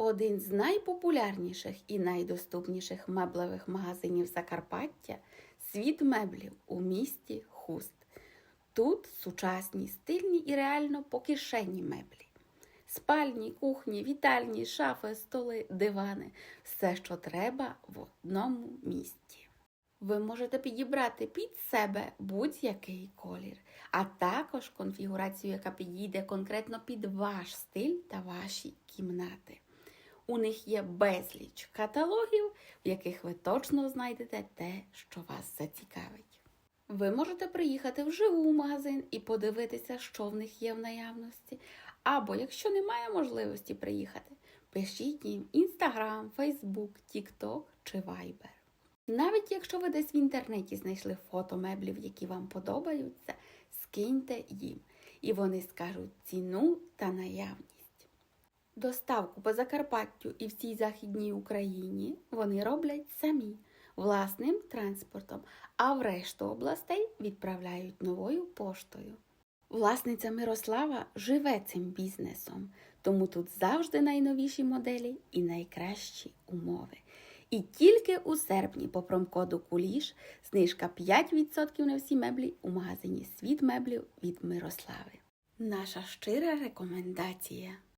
Один з найпопулярніших і найдоступніших меблевих магазинів Закарпаття світ меблів у місті Хуст. Тут сучасні, стильні і реально по кишені меблі. Спальні, кухні, вітальні, шафи, столи, дивани все, що треба в одному місті. Ви можете підібрати під себе будь-який колір, а також конфігурацію, яка підійде конкретно під ваш стиль та ваші кімнати. У них є безліч каталогів, в яких ви точно знайдете те, що вас зацікавить. Ви можете приїхати вживу в магазин і подивитися, що в них є в наявності. Або, якщо немає можливості приїхати, пишіть їм Instagram, Facebook, TikTok чи Viber. Навіть якщо ви десь в інтернеті знайшли фото меблів, які вам подобаються, скиньте їм, і вони скажуть ціну та наявність. Доставку по Закарпаттю і всій Західній Україні вони роблять самі власним транспортом, а в решту областей відправляють новою поштою. Власниця Мирослава живе цим бізнесом, тому тут завжди найновіші моделі і найкращі умови. І тільки у серпні по промкоду Куліш знижка 5% на всі меблі у магазині Світ меблів від Мирослави. Наша щира рекомендація